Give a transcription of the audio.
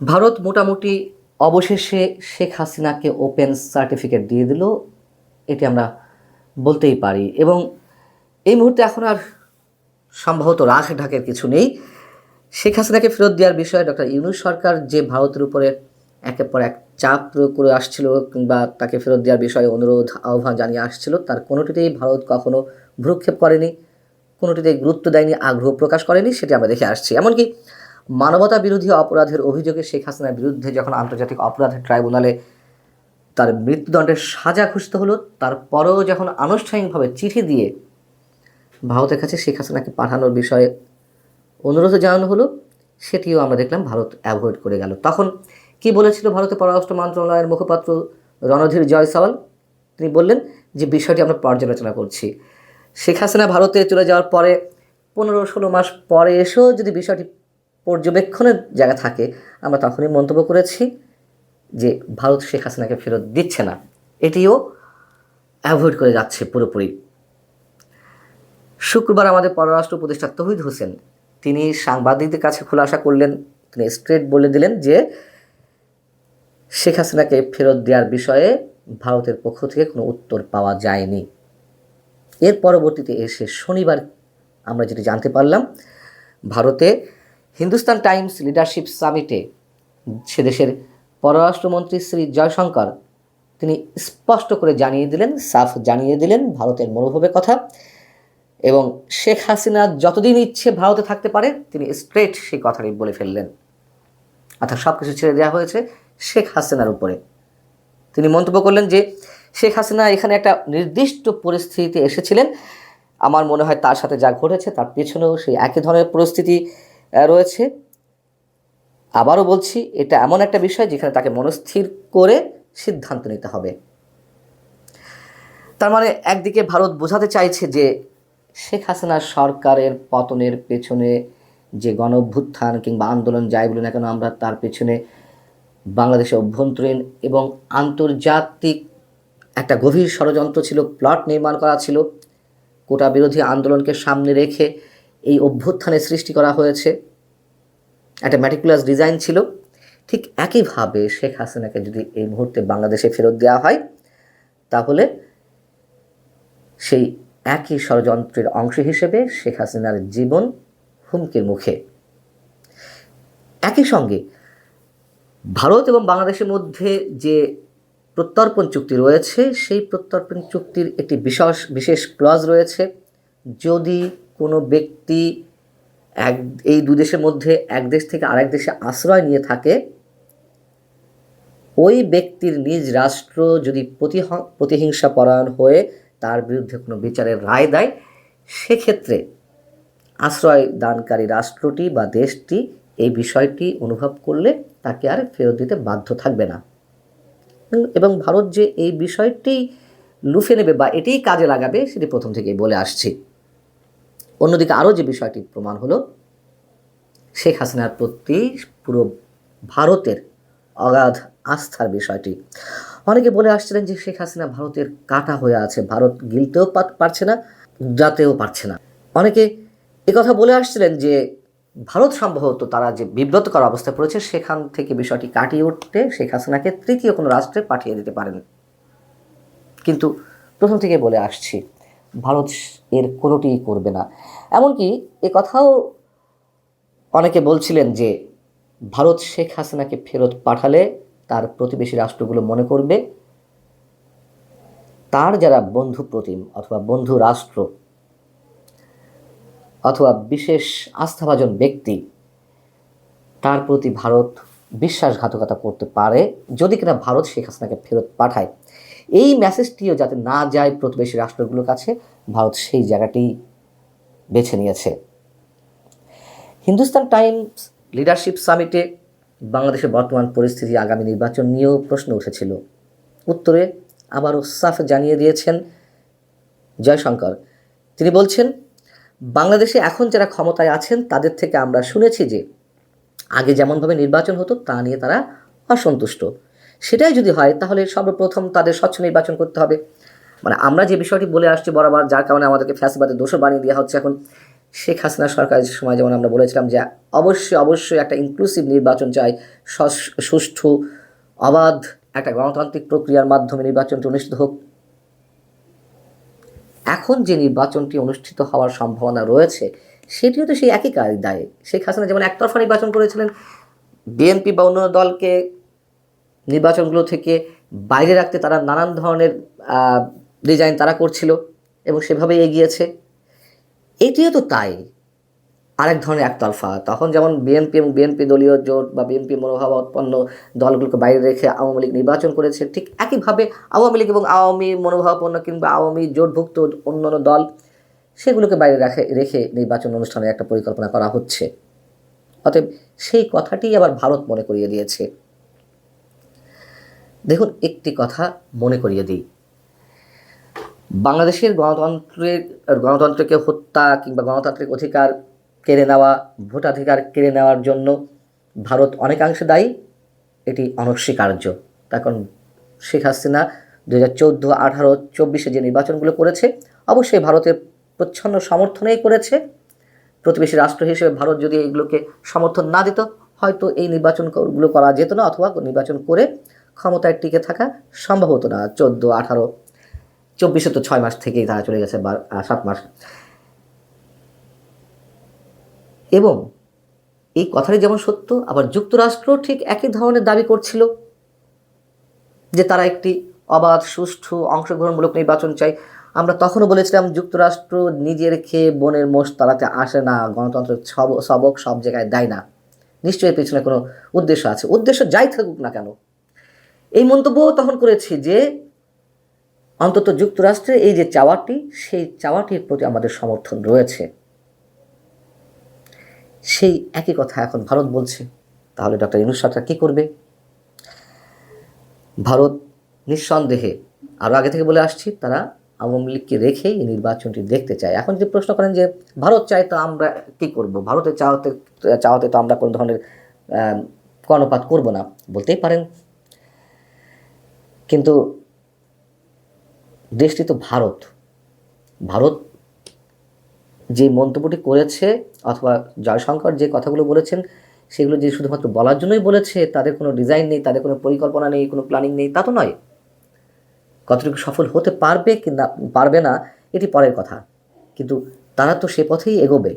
ভারত মোটামুটি অবশেষে শেখ হাসিনাকে ওপেন সার্টিফিকেট দিয়ে দিল, এটি আমরা বলতেই পারি। এবং এই মুহূর্তে এখন আর সম্ভবত রাখ ঢাকের কিছু নেই। শেখ হাসিনাকে ফেরত দেওয়ার বিষয়ে ডক্টর ইউনুস সরকার যে ভারতের উপরে একের পর এক চাপ প্রয়োগ করে আসছিল কিংবা তাকে ফেরত দেওয়ার বিষয়ে অনুরোধ, আহ্বান জানিয়ে আসছিল, তার কোনোটিতেই ভারত কখনো ভ্রুক্ষেপ করেনি কোনোটিতে গুরুত্ব দেয়নি, আগ্রহ প্রকাশ করেনি, সেটি আমরা দেখে আসছি। এমনকি মানবতা বিরোধী অপরাধের অভিযোগে শেখ হাসিনার বিরুদ্ধে যখন আন্তর্জাতিক অপরাধ ট্রাইব্যুনালে তার মৃত্যুদণ্ডের সাজা ঘোষিত হলো, তারপরেও যখন আনুষ্ঠানিকভাবে চিঠি দিয়ে ভারতের কাছে শেখ হাসিনাকে পাঠানোর বিষয়ে অনুরোধ জানানো হলো, সেটিও আমরা দেখলাম ভারত অ্যাভয়েড করে গেল। তখন কি বলেছিল ভারতের পররাষ্ট্র মন্ত্রণালয়ের মুখপাত্র রণধীর জয়সওয়াল? তিনি বললেন যে, বিষয়টি আমরা পর্যালোচনা করছি। শেখ হাসিনা ভারতে চলে যাওয়ার পরে পনেরো ষোলো মাস পরে এসেও যদি বিষয়টি পর্যবেক্ষণের জায়গা থাকে, আমরা তখনই মন্তব্য করেছি যে ভারত শেখ হাসিনাকে ফেরত দিচ্ছে না। এটিও অ্যাভয়েড করে যাচ্ছে পুরোপুরি। শুক্রবার আমাদের পররাষ্ট্র উপদেষ্টা তহিদ হোসেন, তিনি সাংবাদিকদের কাছে খোলাসা করলেন। তিনি স্ট্রেট বলে দিলেন যে শেখ হাসিনাকে ফেরত দেওয়ার বিষয়ে ভারতের পক্ষ থেকে কোনো উত্তর পাওয়া যায়নি। এর পরবর্তীতে এসে শনিবার আমরা যেটি জানতে পারলাম, ভারতে হিন্দুস্তান টাইমস লিডারশিপ সামিটে সে দেশের পররাষ্ট্রমন্ত্রী শ্রী জয়শঙ্কর, তিনি স্পষ্ট করে জানিয়ে দিলেন, সাফ জানিয়ে দিলেন ভারতের মনোভাবের কথা এবং শেখ হাসিনা যতদিন ইচ্ছে ভারতে থাকতে পারে, তিনি স্ট্রেট সেই কথাটি বলে ফেললেন। অর্থাৎ সব কিছু ছেড়ে দেওয়া হয়েছে শেখ হাসিনার উপরে। তিনি মন্তব্য করলেন যে, শেখ হাসিনা এখানে একটা নির্দিষ্ট পরিস্থিতিতে এসেছিলেন। আমার মনে হয় তার সাথে যা ঘটেছে তার পেছনেও সেই একই ধরনের পরিস্থিতি রয়েছে। আবারও বলছি, এটা এমন একটা বিষয় যেখানে তাকে মনস্থির করে সিদ্ধান্ত নিতে হবে। তার মানে একদিকে ভারত বোঝাতে চাইছে যে শেখ হাসিনার সরকারের পতনের পেছনে যে গণ অভ্যুত্থান কিংবা আন্দোলন যাই বলি না কেন, আমরা তার পেছনে বাংলাদেশের অভ্যন্তরীণ এবং আন্তর্জাতিক একটা গভীর ষড়যন্ত্র ছিল, প্লট নির্মাণ করা ছিল। কোটা বিরোধী আন্দোলনকে সামনে রেখে এই অভ্যুত্থানে সৃষ্টি করা হয়েছে। একটা ম্যাটিকুলাস ডিজাইন ছিল। ঠিক একইভাবে শেখ হাসিনাকে যদি এই মুহূর্তে বাংলাদেশে ফেরত দেওয়া হয়, তাহলে সেই একই ষড়যন্ত্রের অংশ হিসেবে শেখ হাসিনার জীবন হুমকির মুখে। একই সঙ্গে ভারত এবং বাংলাদেশের মধ্যে যে প্রত্যর্পণ চুক্তি রয়েছে, সেই প্রত্যর্পণ চুক্তির একটি বিশেষ বিশেষ ক্লজ রয়েছে। যদি কোনো ব্যক্তি এক, এই দু দেশের মধ্যে এক দেশ থেকে আরেক দেশে আশ্রয় নিয়ে থাকে, ওই ব্যক্তির নিজ রাষ্ট্র যদি প্রতিহ- প্রতিহিংসা পরায়ণ হয়ে তার বিরুদ্ধে কোনো বিচারের রায় দেয়, সেক্ষেত্রে আশ্রয় দানকারী রাষ্ট্রটি বা দেশটি এই বিষয়টি অনুভব করলে তাকে আর ফেরত দিতে বাধ্য থাকবে না। এবং ভারত যে এই বিষয়টি লুফে নেবে বা এটিই কাজে লাগাবে, সেটি প্রথম থেকেই বলে আসছি। অন্যদিকে আরও যে বিষয়টি প্রমাণ হলো, শেখ হাসিনার প্রতি পুরো ভারতের অগাধ আস্থার বিষয়টি। অনেকে বলে আসছিলেন যে শেখ হাসিনা ভারতের কাটা হয়ে আছে, ভারত গিলতেও পারছে না যাতেও পারছে না। অনেকে কথা বলে আসছিলেন যে ভারত সম্ভবত তারা যে বিব্রতকর অবস্থায় পড়েছে, সেখান থেকে বিষয়টি কাটিয়ে উঠতে শেখ হাসিনাকে তৃতীয় কোনো রাষ্ট্রে পাঠিয়ে দিতে পারেন। কিন্তু প্রথম থেকে বলে আসছি ভারত এর কোনোটিই করবে না। এমনকি এ কথাও অনেকে বলছিলেন যে, ভারত শেখ হাসিনাকে ফেরত পাঠালে তার প্রতিবেশী রাষ্ট্রগুলো মনে করবে, তার যারা বন্ধু প্রতিম অথবা বন্ধু রাষ্ট্র অথবা বিশেষ আস্থাভাজন ব্যক্তি, তার প্রতি ভারত বিশ্বাসঘাতকতা করতে পারে। যদি কিনা ভারত শেখ হাসিনাকে ফেরত পাঠায় এই মেসেজটিও যাতে না যায় প্রতিবেশী রাষ্ট্রগুলোর কাছে, ভারত সেই জায়গাটি বেছে নিয়েছে। হিন্দুস্তান টাইমস লিডারশিপ সামিটে বাংলাদেশের বর্তমান পরিস্থিতি আগামী নির্বাচন নিয়েও প্রশ্ন উঠেছিল। উত্তরে আবারও সাফ জানিয়ে দিয়েছেন জয়শঙ্কর। তিনি বলছেন, বাংলাদেশে এখন যারা ক্ষমতায় আছেন, তাদের থেকে আমরা শুনেছি যে, আগে যেমনভাবে নির্বাচন হতো, তা নিয়ে তারা অসন্তুষ্ট। সেটাই যদি হয়, তাহলে সর্বপ্রথম তাদের স্বচ্ছ নির্বাচন করতে হবে। মানে আমরা যে বিষয়টি বলে আসছি বরাবর, যার কারণে আমাদেরকে ফ্যাসিবাদের দোষর বানিয়ে দেওয়া হচ্ছে এখন, শেখ হাসিনা সরকারের সময় যেমন আমরা বলেছিলাম যে, অবশ্যই অবশ্যই একটা ইনক্লুসিভ নির্বাচন চাই সুষ্ঠু, অবাধ একটা গণতান্ত্রিক প্রক্রিয়ার মাধ্যমে নির্বাচনটি অনুষ্ঠিত হোক। এখন যে নির্বাচনটি অনুষ্ঠিত হওয়ার সম্ভাবনা রয়েছে, সেটিও তো সেই একই কায়দায়। শেখ হাসিনা যেমন একতরফা নির্বাচন করেছিলেন, বিএনপি বা অন্য দলকে নির্বাচনগুলো থেকে বাইরে রাখতে তারা নানান ধরনের ডিজাইন তারা করছিল এবং সেভাবে এগিয়েছে। এটিও তো তাই। আরেক ধরনের একতরফা। তখন যেমন বিএনপি এবং বিএনপি দলীয় জোট বা বিএনপি মনোভাব উৎপন্ন দলগুলোকে বাইরে রেখে আওয়ামী লীগ নির্বাচন করেছে, ঠিক একইভাবে আওয়ামী লীগ এবং আওয়ামী মনোভাবাপন্ন কিংবা আওয়ামী জোটভুক্ত অন্যান্য দল, সেগুলোকে বাইরে রাখে, রেখে নির্বাচন অনুষ্ঠানের একটা পরিকল্পনা করা হচ্ছে। অতএব সেই কথাটি আবার ভারত মনে করিয়ে দিয়েছে। দেখুন, একটি কথা মনে করিয়ে দিই। বাংলাদেশের গণতন্ত্রের, গণতন্ত্রকে হত্যা কিংবা গণতান্ত্রিক অধিকার কেড়ে নেওয়া, ভোটাধিকার কেড়ে নেওয়ার জন্য ভারত অনেকাংশে দায়ী, এটি অনস্বীকার্য। তার কারণ শেখ হাসিনা দু হাজার চোদ্দ, আঠারো, চব্বিশে যে নির্বাচনগুলো করেছে, অবশ্যই ভারতের প্রচ্ছন্ন সমর্থনেই করেছে। প্রতিবেশী রাষ্ট্র হিসেবে ভারত যদি এইগুলোকে সমর্থন না দিত হয়তো এই নির্বাচনগুলো করা যেত না অথবা নির্বাচন করে ক্ষমতায় টিকে থাকা সম্ভব হতো না চোদ্দ, আঠারো, চব্বিশে তো ছয় মাস থেকেই তারা চলে গেছে বা সাত মাস। এবং এই কথাটি যেমন সত্য, আবার যুক্তরাষ্ট্র ঠিক একই ধরনের দাবি করছিল যে তারা একটি অবাধ, সুষ্ঠু, অংশগ্রহণমূলক নির্বাচন চাই আমরা তখনও বলেছিলাম, যুক্তরাষ্ট্র নিজের খেয়ে বনের মোষ তাড়াতে আসে না, গণতন্ত্রের সব সবক সব জায়গায় দেয় না। নিশ্চয়ই পেছনে কোনো উদ্দেশ্য আছে। উদ্দেশ্য যাই থাকুক না কেন। এই মন্তব্য তখন করেছি যে, অন্তত যুক্তরাষ্ট্রের এই যে চাওয়াটি, সেই চাওয়াটির প্রতি আমাদের সমর্থন রয়েছে। সেই একই কথা এখন ভারত বলছে। তাহলে ডক্টর ইনুস সরকার কী করবে? ভারত নিঃসন্দেহে আরও আগে থেকে বলে আসছি, তারা আওয়ামী লীগকে রেখেই এই নির্বাচনটি দেখতে চায় এখন যদি প্রশ্ন করেন যে, ভারত চায় তো আমরা কী করব? ভারতের চাওয়াতে চাওয়াতে তো আমরা কোনো ধরনের কর্ণপাত করব না, বলতেই পারেন। কিন্তু দেশটি তো ভারত। ভারত যে মন্তব্যটি করেছে, অথবা জয়শঙ্কর যে কথাগুলো বলেছেন, সেগুলো যে শুধুমাত্র বলার জন্যই বলেছে, তাদের কোনো ডিজাইন নেই, তাদের কোনো পরিকল্পনা নেই, কোনো প্ল্যানিং নেই, তা তো নয়। কতটুকু সফল হতে পারবে কি না পারবে না, এটি পরের কথা। কিন্তু তারা তো সে পথেই এগোবে।